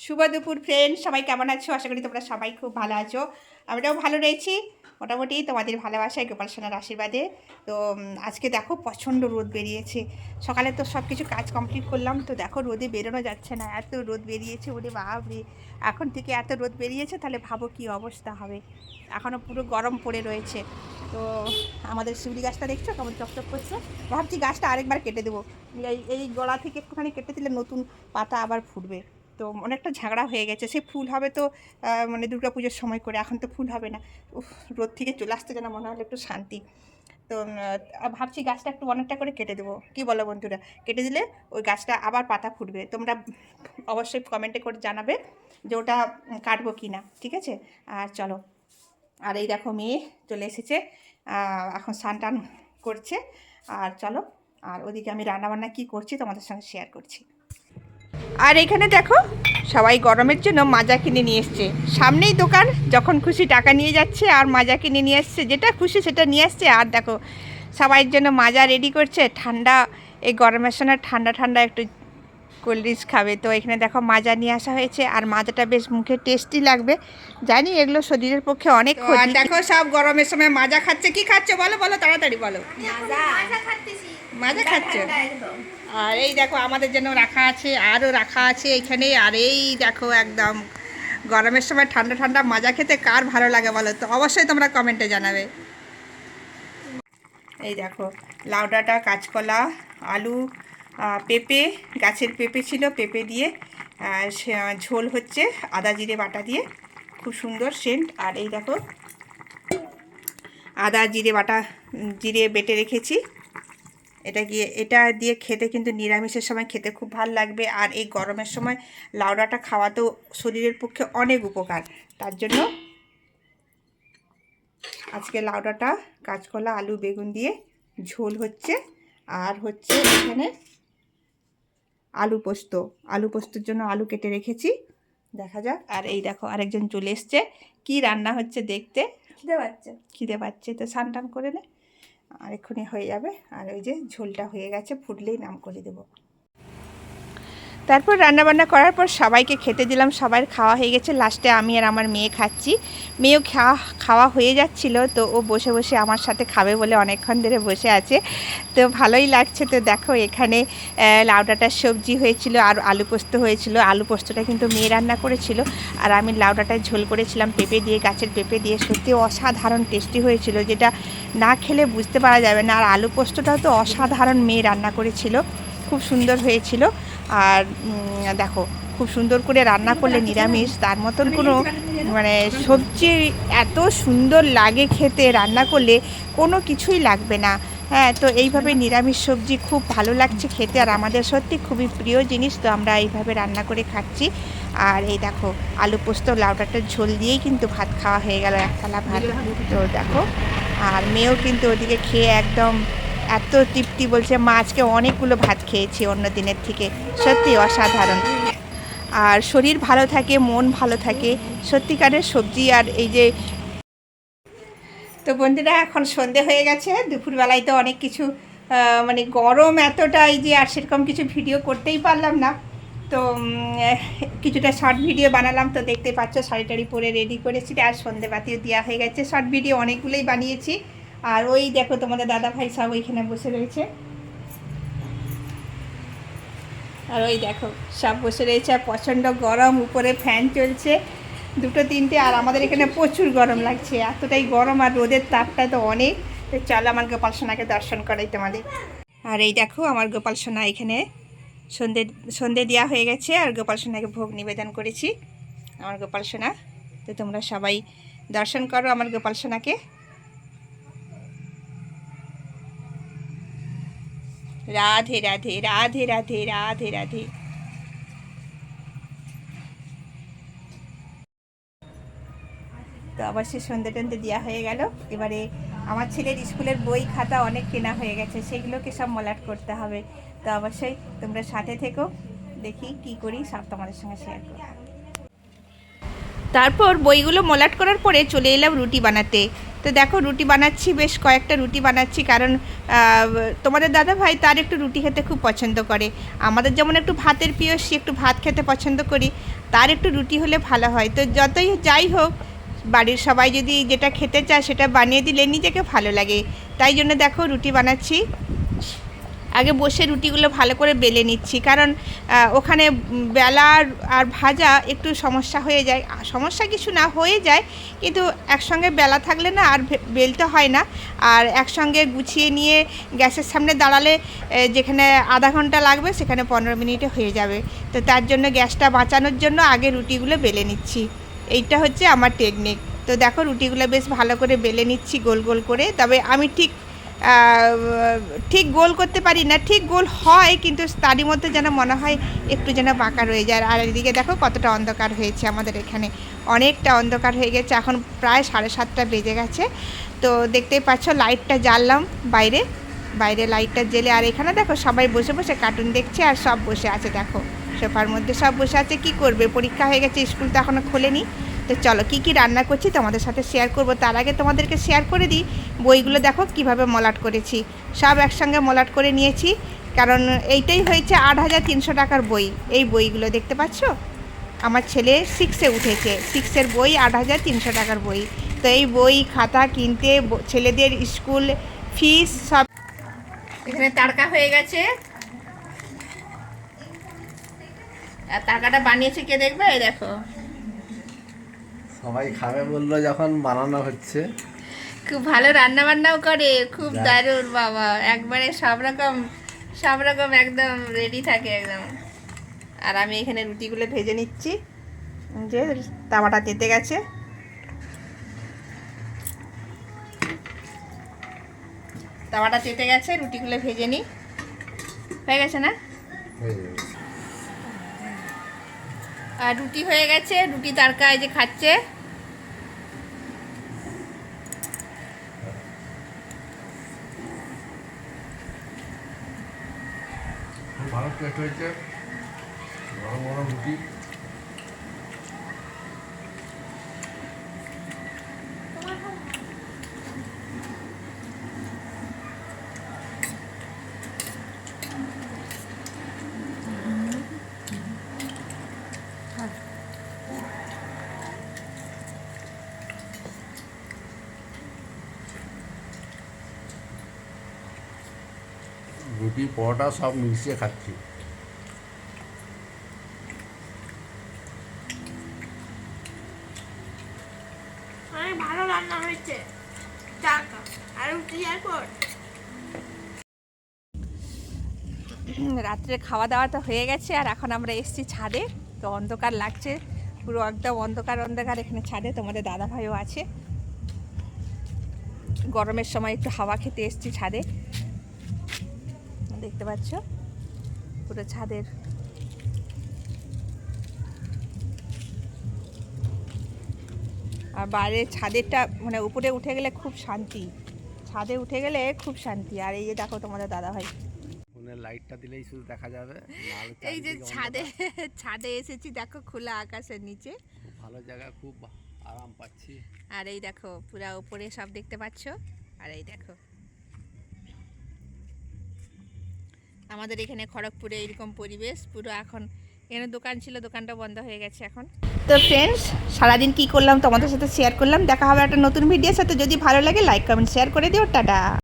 শুভ দুপুর ফ্রেন্ড সবাই কেমন আছো? আশা করি তোমরা সবাই খুব ভালো আছো। আমরাও ভালো রয়েছি। মোটামুটি তোমাদের ভালোবাসায়, গোপাল সোনার আশীর্বাদে। তো আজকে দেখো প্রচণ্ড রোদ বেরিয়েছে। সকালে তো সব কিছু কাজ কমপ্লিট করলাম। তো দেখো রোদে বেরোনো যাচ্ছে না। এত রোদ বেরিয়েছে, ওরে বাপরে! এখন থেকে এত রোদ বেরিয়েছে, তাহলে ভাবো কি অবস্থা হবে? এখনও পুরো গরম পড়ে রয়েছে। তো, আমাদের শিউলি গাছটা দেখছ? কেমন চকচক করছে? ভাবছি গাছটা আরেকবার কেটে দেবো। এই এই গোড়া থেকে একটুখানি কেটে দিলে নতুন পাতা আবার ফুটবে। তো অনেকটা ঝাগড়া হয়ে গেছে। সে ফুল হবে তো মানে দুর্গা পুজোর সময় করে, এখন তো ফুল হবে না। রোদ থেকে চলে আসতে যেন মনে হলো একটু শান্তি। তো ভাবছি গাছটা একটু অনেকটা করে কেটে দেবো। কি বলো বন্ধুরা? কেটে দিলে ওই গাছটা আবার পাতা ফুটবে। তোমরা অবশ্যই কমেন্টে করে জানাবে যে ওটা কাটবো কি না ঠিক আছে? আর চলো। আর এই দেখো মেয়ে চলে এসেছে এখন স্নান টান করছে। আর চলো, আর ওদিকে আমি রান্নাবান্না কী করছি তোমাদের সঙ্গে শেয়ার করছি। আর এখানে দেখো, সবাই গরমের জন্য মাজা কিনে নিয়ে এসছে। সামনেই দোকান, যখন খুশি টাকা নিয়ে যাচ্ছে আর মাজা কিনে নিয়ে এসছে, যেটা খুশি সেটা নিয়ে আসছে। আর দেখো, সবাইয়ের জন্য মাজা রেডি করছে। ঠান্ডা, এই গরমের সময় ঠান্ডা ঠান্ডা একটু কোল্ড ড্রিঙ্কস খাবে। তো এখানে দেখো মাজা নিয়ে আসা হয়েছে আর মাজাটা বেশ মুখে টেস্টি লাগবে। জানি এগুলো শরীরের পক্ষে অনেক আর দেখো সব গরমের সময় মাজা খাচ্ছে কি খাচ্ছে বলো বলো তাড়াতাড়ি বলো। মাজা। খাচ্ছে। আর এই দেখো আমাদের জন্য রাখা আছে আরও রাখা আছে এখানে। আর এই দেখো একদম গরমের সময় ঠান্ডা ঠান্ডা মাজা খেতে কার ভালো লাগে বলো তো? অবশ্যই তোমরা কমেন্টে জানাবে। এই দেখো লাউ ডাঁটা কাঁচকলা আলু পেঁপে, গাছের পেঁপে ছিল, পেঁপে দিয়ে ঝোল হচ্ছে আদা জিরে বাটা দিয়ে। খুব সুন্দর সেন্ট আর এই দেখো, আদা জিরে বাটা জিরে বেটে রেখেছি। এটা গিয়ে, এটা দিয়ে খেতে কিন্তু নিরামিষের সময় খেতে খুব ভালো লাগবে। আর এই গরমের সময় লাউডাটা খাওয়া তো শরীরের পক্ষে অনেক উপকার। তার জন্য আজকে লাউডাটা, কাঁচকলা, আলু, বেগুন দিয়ে ঝোল হচ্ছে। আর হচ্ছে এখানে আলু পোস্ত। আলু পোস্তর জন্য আলু কেটে রেখেছি। দেখা যাক। আর এই দেখো আরেকজন চলে এসছে। কি রান্না হচ্ছে দেখতে? খিদে পাচ্ছে। খিদে পাচ্ছে। তো স্নান টান করে নে। আর এক্ষুনি হয়ে যাবে। আর ওই যে ঝোলটা হয়ে গেছে ফুটলেই নাম করে দেবো। তারপর রান্নাবান্না করার পর সবাইকে খেতে দিলাম। সবার খাওয়া হয়ে গেছে। লাস্টে আমি আর আমার মেয়ে খাচ্ছি। মেয়েও খাওয়া খাওয়া হয়ে যাচ্ছিল, তো ও বসে বসে আমার সাথে খাবে বলে অনেকক্ষণ ধরে বসে আছে। তো ভালোই লাগছে। তো দেখো এখানে লাউ ডাঁটার সবজি হয়েছিল আর আলু পোস্ত হয়েছিল। আলু পোস্তটা কিন্তু মেয়ে রান্না করেছিল। আর আমি লাউ ডাঁটার ঝোল করেছিলাম পেঁপে দিয়ে, গাছের পেঁপে দিয়ে। সত্যি অসাধারণ টেস্টি হয়েছিল, যেটা না খেলে বুঝতে পারা যাবে না। আর আলু পোস্তটাও তো অসাধারণ মেয়ে রান্না করেছিল। খুব সুন্দর হয়েছিল। আর দেখো, খুব সুন্দর করে রান্না করলে নিরামিষ, তার মতন কোনো মানে সবজি এত সুন্দর লাগে খেতে, রান্না করলে কোনো কিছুই লাগবে না। হ্যাঁ তো এইভাবে নিরামিষ সবজি খুব ভালো লাগছে খেতে, আর আমাদের সত্যি খুবই প্রিয় জিনিস, তো আমরা এইভাবে রান্না করে খাচ্ছি। আর এই দেখো, আলু পোস্ত লাউডাটার ঝোল দিয়েই কিন্তু ভাত খাওয়া হয়ে গেল এক থালা ভাত। তো দেখো, আর মেয়েও কিন্তু ওদিকে খেয়ে একদম এত তৃপ্তি বলছে, মা, আজকে অনেকগুলো ভাত খেয়েছি অন্য দিনের থেকে। সত্যি অসাধারণ। আর শরীর ভালো থাকে, মন ভালো থাকে, সত্যিকারের সবজি আর এই যে তো বন্ধুরা, এখন সন্ধে হয়ে গেছে। দুপুরবেলায় তো অনেক কিছু মানে গরম এতটা এই যে আর সেরকম কিছু ভিডিও করতেই পারলাম না। তো কিছুটা শর্ট ভিডিও বানালাম। তো দেখতে পাচ্ছ শাড়ি টাড়ি পরে রেডি করেছি। আর সন্ধেবাতিও দেওয়া হয়ে গেছে। শর্ট ভিডিও অনেকগুলোই বানিয়েছি। আর ওই দেখো তোমাদের দাদা ভাই সব ওইখানে বসে রয়েছে। আর ওই দেখো, সব বসে রয়েছে, আর প্রচণ্ড গরম, উপরে ফ্যান চলছে, দুটো, তিনটে, আর আমাদের এখানে প্রচুর গরম লাগছে, এতটাই গরম আর রোদের তাপটা তো অনেক। তো চলো আমার গোপাল সোনাকে দর্শন করাই তোমাদের। আর এই দেখো আমার গোপাল সোনা এখানে সন্ধে সন্ধে দেওয়া হয়ে গেছে, আর গোপাল সোনাকে ভোগ নিবেদন করেছি। আমার গোপাল সোনা, তো তোমরা সবাই দর্শন করো আমার গোপাল সোনাকে। রাধে রাধে রাধে রাধে রাধে রাধে। তো আবার সে সন্ধে টন্ধে দেওয়া হয়ে গেল। এবারে আমার ছেলের স্কুলের বই খাতা অনেক কেনা হয়ে গেছে, সেগুলোকে সব মলাট করতে হবে। তো অবশ্যই তোমরা সাথে থেকো, দেখি কি করি, সব তোমাদের সঙ্গে শেয়ার করো তারপর বইগুলো মলাট করার পরে চলে এলাম রুটি বানাতে। তো দেখো, রুটি বানাচ্ছি, বেশ কয়েকটা রুটি বানাচ্ছি, কারণ তোমাদের দাদা ভাই তার একটু রুটি খেতে খুব পছন্দ করে। আমাদের যেমন একটু ভাতের প্রিয়সী একটু ভাত খেতে পছন্দ করি। তার একটু রুটি হলে ভালো হয়। তো যতই যাই হোক, বাড়ির সবাই যদি যেটা খেতে চায়, সেটা বানিয়ে দিলে নিজেকে ভালো লাগে। তাই জন্য দেখো, রুটি বানাচ্ছি। আগে বসে রুটিগুলো ভালো করে বেলে নিচ্ছি। কারণ ওখানে বেলা আর- ভাজা একটু সমস্যা হয়ে যায়। সমস্যা কিছু না হয়ে যায়, কিন্তু একসঙ্গে বেলা থাকলে না আর বেলতে হয় না। আর একসঙ্গে গুছিয়ে নিয়ে গ্যাসের সামনে দাঁড়ালে যেখানে আধা ঘণ্টা লাগবে সেখানে পনেরো মিনিটে হয়ে যাবে। তো তার জন্য গ্যাসটা বাঁচানোর জন্য আগে রুটিগুলো বেলে নিচ্ছি। এইটা হচ্ছে আমার টেকনিক তো দেখো রুটিগুলো বেশ ভালো করে বেলে নিচ্ছি গোল গোল করে। তবে আমি ঠিক ঠিক গোল করতে পারি না, ঠিক গোল হয়, কিন্তু তারই মধ্যে যেন মনে হয় একটু যেন বাঁকা রয়ে যায়। আর এদিকে দেখো কতটা অন্ধকার হয়েছে আমাদের এখানে। অনেকটা অন্ধকার হয়ে গেছে, এখন প্রায় সাড়ে সাতটা বেজে গেছে। তো দেখতেই পাচ্ছ, লাইটটা জ্বাললাম বাইরে বাইরে লাইটটা জেলে আর এখানে দেখো সবাই বসে বসে কার্টুন দেখছে আর সব বসে আছে, দেখো। সোফার মধ্যে সব বসে আছে, কি করবে? পরীক্ষা হয়ে গেছে স্কুল তো এখনও খোলেনি। তো চলো, কি কি রান্না করছি তোমাদের সাথে শেয়ার করব। তার আগে তোমাদেরকে শেয়ার করে দিই বইগুলো দেখো কীভাবে মলাট করেছি। সব একসঙ্গে মলাট করে নিয়েছি। কারণ এইটাই হয়েছে আট হাজার তিনশো টাকার বই। এই বইগুলো দেখতে পাচ্ছ? আমার ছেলে সিক্সে উঠেছে। সিক্সের বই আট হাজার তিনশো টাকার বই। তো এই বই, খাতা কিনতে ছেলেদের স্কুল ফিস সব এখানে তারকা হয়ে গেছে। আর তারকাটা বানিয়েছে কে দেখবে? দেখো। সবাই খাবে বলল যখন বানানো হচ্ছে। খুব ভালো রান্না বান্নাও করে খুব। দারুণ বাবা। একবারে সব রকম সব রকম একদম রেডি থাকে একদম। আর আমি এখানে রুটিগুলো ভেজে নিচ্ছি। যে তাওয়াটা তেতে গেছে। তাওয়াটা তেতে গেছে রুটিগুলো ভেজে নিই। হয়ে গেছে না? আর রুটি হয়ে গেছে রুটি তারকা এই যে খাচ্ছে। টেস্ট হয়েছে গরম গরম রুটি রুটি পরোটা সব মিশিয়ে খাচ্ছি। ভালো রান্না হয়েছে। আর রুটি পর। রাত্রে খাওয়া দাওয়া তো হয়ে গেছে আর এখন আমরা এসেছি ছাদে। তো অন্ধকার লাগছে পুরো একদম অন্ধকার অন্ধকার এখানে ছাদে। তোমাদের দাদা ভাইও আছে। গরমের সময় একটু হাওয়া খেতে এসেছি ছাদে। দেখতে পাচ্ছ? পুরো ছাদের আর বাইরে ছাদেরটা মানে উপরে উঠে গেলে খুব শান্তি। ছাদে উঠে গেলে খুব শান্তি। আর এই যে দেখো তোমাদের দাদা ভাই লাইটটা দিলেই শুধু দেখা যাবে। এই যে ছাদে ছাদে এসেছি দেখো খোলা আকাশের নিচে। ভালো জায়গা খুব আরাম পাচ্ছি। আর এই দেখো পুরা উপরে সব দেখতে পাচ্ছ। আর এই দেখো। আমাদের এখানে খড়গপুরে এরকম পরিবেশ, পুরো এখন এখানে দোকান ছিল, দোকানটা বন্ধ হয়ে গেছে এখন। তো ফ্রেন্ডস সারাদিন কি করলাম তোমাদের সাথে শেয়ার করলাম। দেখা হবে একটা নতুন ভিডিওর সাথে। যদি ভালো লাগে লাইক কমেন্ট শেয়ার করে দিও। টাটা।